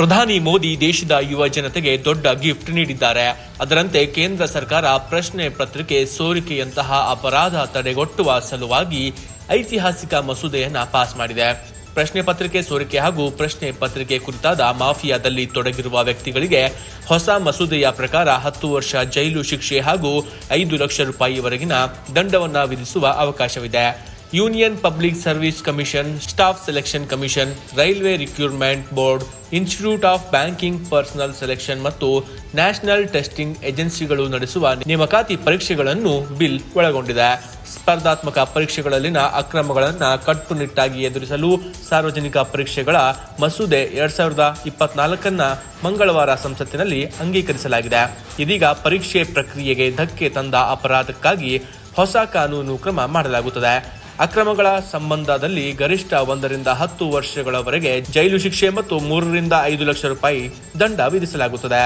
ಪ್ರಧಾನಿ ಮೋದಿ ದೇಶದ ಯುವ ಜನತೆಗೆ ದೊಡ್ಡ ಗಿಫ್ಟ್ ನೀಡಿದ್ದಾರೆ. ಅದರಂತೆ ಕೇಂದ್ರ ಸರ್ಕಾರ ಪ್ರಶ್ನೆ ಪತ್ರಿಕೆ ಸೋರಿಕೆಯಂತಹ ಅಪರಾಧ ತಡೆಗಟ್ಟುವ ಸಲುವಾಗಿ ಐತಿಹಾಸಿಕ ಮಸೂದೆಯನ್ನ ಪಾಸ್ ಮಾಡಿದೆ. ಪ್ರಶ್ನೆ ಪತ್ರಿಕೆ ಸೋರಿಕೆ ಹಾಗೂ ಪ್ರಶ್ನೆ ಪತ್ರಿಕೆ ಕುರಿತಾದ ಮಾಫಿಯಾದಲ್ಲಿ ತೊಡಗಿರುವ ವ್ಯಕ್ತಿಗಳಿಗೆ ಹೊಸ ಮಸೂದೆಯ ಪ್ರಕಾರ ಹತ್ತು ವರ್ಷ ಜೈಲು ಶಿಕ್ಷೆ ಹಾಗೂ ಐದು ಲಕ್ಷ ರೂಪಾಯಿವರೆಗಿನ ದಂಡವನ್ನು ವಿಧಿಸುವ ಅವಕಾಶವಿದೆ. Union public service commission staff selection commission railway recruitment board institute of banking personnel selection ಮತ್ತು ನ್ಯಾಷನಲ್ ಟೆಸ್ಟಿಂಗ್ ಏಜೆನ್ಸಿಗಳು ನಡೆಸುವ ನೇಮಕಾತಿ ಪರೀಕ್ಷೆಗಳನ್ನು ಬಿಲ್ ಒಳಗೊಂಡಿದೆ. ಸ್ಪರ್ಧಾತ್ಮಕ ಪರೀಕ್ಷೆಗಳಲ್ಲಿನ ಅಕ್ರಮಗಳನ್ನು ಕಟ್ಟುನಿಟ್ಟಾಗಿ ಎದುರಿಸಲು ಸಾರ್ವಜನಿಕ ಪರೀಕ್ಷೆಗಳ ಮಸೂದೆ ಎರಡ್ ಸಾವಿರದ ಇಪ್ಪತ್ನಾಲ್ಕನ್ನ ಮಂಗಳವಾರ ಸಂಸತ್ತಿನಲ್ಲಿ ಅಂಗೀಕರಿಸಲಾಗಿದೆ. ಇದೀಗ ಪರೀಕ್ಷೆ ಪ್ರಕ್ರಿಯೆಗೆ ಧಕ್ಕೆ ತಂದ ಅಪರಾಧಕ್ಕಾಗಿ ಹೊಸ ಕಾನೂನು ಕ್ರಮ ಮಾಡಲಾಗುತ್ತದೆ. ಅಕ್ರಮಗಳ ಸಂಬಂಧದಲ್ಲಿ ಗರಿಷ್ಠ ಒಂದರಿಂದ ಹತ್ತು ವರ್ಷಗಳವರೆಗೆ ಜೈಲು ಶಿಕ್ಷೆ ಮತ್ತು ಮೂರರಿಂದ ಐದು ಲಕ್ಷ ರೂಪಾಯಿ ದಂಡ ವಿಧಿಸಲಾಗುತ್ತದೆ.